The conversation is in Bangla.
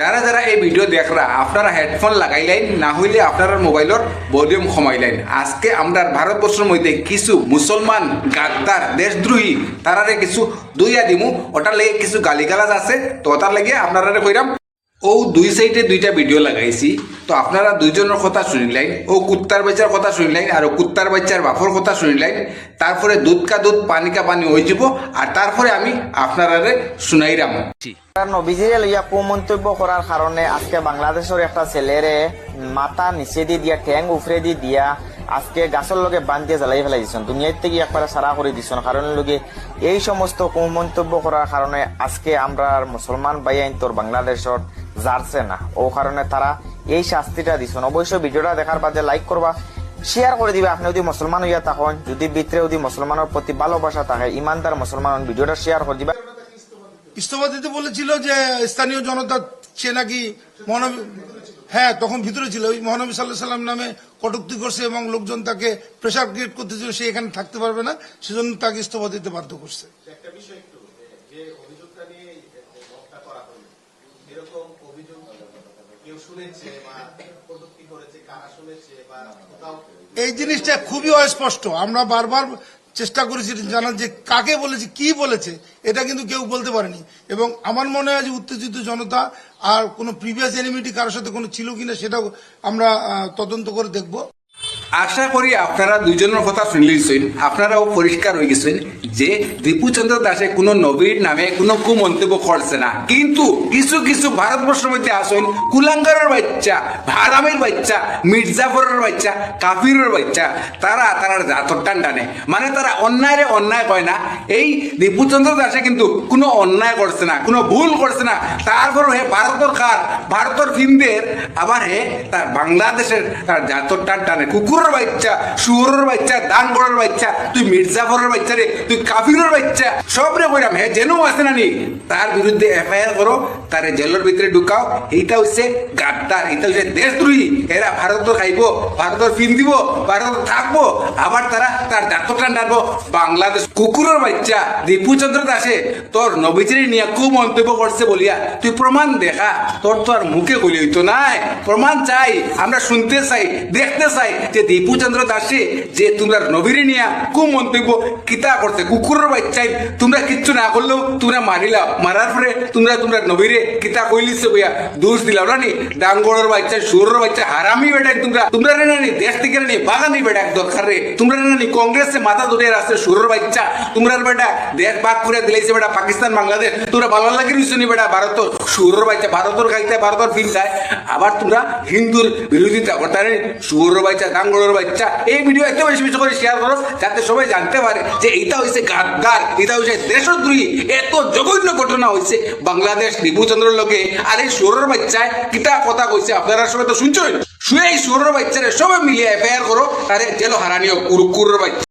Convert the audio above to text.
যারা যারা এই ভিডিও দেখরা আপনারা হেডফোন লাগাইলেন, না হইলে আপনার মোবাইলের ভলিউম কমাইলেন। আজকে আমরা ভারতবর্ষের মধ্যে কিছু মুসলমান গাদ্দার, দেশদ্রোহী, তারারে কিছু দুইয়া দিমু, ওটার লেগে কিছু গালিগালাজ আছে, তো ওটার লেগে আপনারা কইরাম। ও দুই সাইডে দুইটা ভিডিও লাগাইছি। তো আপনারা দুইজনের কথা শুনিলেন ও কুত্তার বাচ্চার কথা শুনিলেন আর কুত্তার বাচ্চার বাপর কথা শুনিলেন তারপরে দুধ কা দুধ পানি কা পানি হয়ে যাব আর তারপরে আমি আপনারারে শুনাইরাম। নবীজিরে লইয়া কুমন্তব্য করার কারণে আজকে বাংলাদেশের একটা ছেলেরে মাথা নিচে দিয়ে দিয়া ঠ্যাং উফরে দিয়ে দিয়া আজকে গাছের লগে বান্ধিয়ে জ্বালাই ফেলাই দিচ্ছেন দুনিয়ার থেকে একবারে সারা করে দিচ্ছেন কারণ লগে এই সমস্ত কুমন্তব্য করার কারণে আজকে আমরা মুসলমান ভাই আইন তোর বাংলাদেশত জারছে না। ও কারণে তারা এই শাস্তিটা দিচ্ছেন অবশ্যই ভিডিওটা দেখার বাদে লাইক করবা শেয়ার করে দিবে। আপনি যদি মুসলমান হইয়া থাকেন, যদি ভিতরে যদি মুসলমানের প্রতি ভালোবাসা থাকে ইমানদার মুসলমান ভিডিওটা শেয়ার করে দিবা। ইস্তফা দিতে বলেছিল যে স্থানীয় জনতা সে নাকি মহানবী হ্যাঁ তখন ভিতরে ছিল। ওই মহানবী সাল্লাহ সাল্লাম নামে কটুক্তি করছে এবং লোকজন তাকে প্রেশার ক্রিয়েট করতেছিল, সে এখানে থাকতে পারবে না। সেজন্য তাকে ইস্তফা দিতে বাধ্য করছে একটা বিষয় একটু যে অভিযোগটা নিয়ে হত্যা করা হলো এরকম অভিযোগ কেউ শুনেছে বা কটূক্তি করেছে কারা শুনেছে বা কোথাও এই জিনিসটা খুবই অস্পষ্ট। আমরা বারবার চেষ্টা করেছি জানার যে কাকে বলেছে, কি বলেছে, এটা কিন্তু কেউ বলতে পারেনি। এবং আমার মনে হয় যে উত্তেজিত জনতা আর কোনো প্রিভিয়াস এনিমিটি কারোর সাথে কোনো ছিল কিনা সেটাও আমরা তদন্ত করে দেখব। আশা করি আপনারা দুইজনের কথা শুনলেছেন, আপনারাও পরিষ্কার হয়ে গেছেন যে দীপুচন্দ্র দাসে কোনো নবীর নামে কোনো কু মন্তব্য করছে না। কিন্তু কিছু কিছু ভারতবর্ষের মধ্যে আসেন কুলাঙ্গারের বাচ্চা ভারামের বাচ্চা, মির্জাফরের বাচ্চা, কাফিরের বাচ্চা, তারা তারা জাতর টান টানে। মানে তারা অন্যায় অন্যায় কয় না। এই দীপুচন্দ্র দাসে কিন্তু কোনো অন্যায় করছে না, কোনো ভুল করছে না। তারপর হে ভারতের কার ভারতের ফিল্মদের আবার হে তার বাংলাদেশের তার জাতর টান টানে। কুকুরের বাচ্চা শুয়োরের বাচ্চা দানগড়ের বাচ্চা, তুই মির্জাফরের বাচ্চা রে, তুই কাফিরের বাচ্চা, সব রে কইরাম হে যেন আছে না নি? তার বিরুদ্ধে এফআইআর করো, তারে জেলের ভিতরে ঢুকাও। এইটা হচ্ছে গাদ্দার এটা হচ্ছে দেশদ্রোহী। এরা ভারত খাইব, ভারতের ফিন দিব ভারত থাকব। আবার তারা তার টান টানবো বাংলাদেশ কুকুরের বাচ্চা দীপুচন্দ্র দাসে, তোর নবীজির নিয়ে খুব মন্তব্য করছে বলিয়া, তুই প্রমাণ দেখা, তোর তো আর মুখে কলি হইতো নাই। প্রমাণ চাই, আমরা শুনতে চাই, দেখতে চাই যে দীপুচন্দ্র দাসে যে তোমরা নবীরে নিয়ে খুব মন্তব্য কিতা করছে, কুকুরের বাচ্চাই তোমরা কিচ্ছু না করলেও তোমরা মারিলাও মারার পরে তোমরা তোমরা নবীরে কিতা কইলিছে বইয়া? দোষ দিলাও না নি? ডাঙ্গরের বাচ্চা সুরের বাচ্চা, হারামি বেটাই তোমরা। তোমরা রে না নি? দেশ থেকে নি? বাগানি বেটা দরকার রে। তোমরা রে না নি? কংগ্রেসে মাথা ধরে আছে সুরের বাচ্চা। তোমরা বেটা দেশ ভাগ করে দিলাইছে বেটা পাকিস্তান, বাংলাদেশ। তোমরা ভালো লাগে রইছো নি বেটা ভারত সুরের বাচ্চা ভারতের খাইতে, ভারতের ফিল খায় আবার তোমরা হিন্দুর বিরোধিতা করতে সুরের বাচ্চা ডাঙ্গরের বাচ্চা। এই ভিডিও একটু বেশি বেশি করে শেয়ার করো, যাতে সবাই জানতে পারে যে এটা হইছে গাদ্দার এটা হইছে দেশদ্রোহী। এত জঘন্য ঘটনা হয়েছে বাংলাদেশ বিভূচন্দ্র লোকে আর এই সুরের বাচ্চায় কিতা কথা কইছে আপনারা সবাই তো শুনছেন? শুয়ে এই সুরের বাচ্চারে সবাই মিলিয়ে এফআইআর করো আরে জেল হারানিও কুরকুরের বাচ্চা।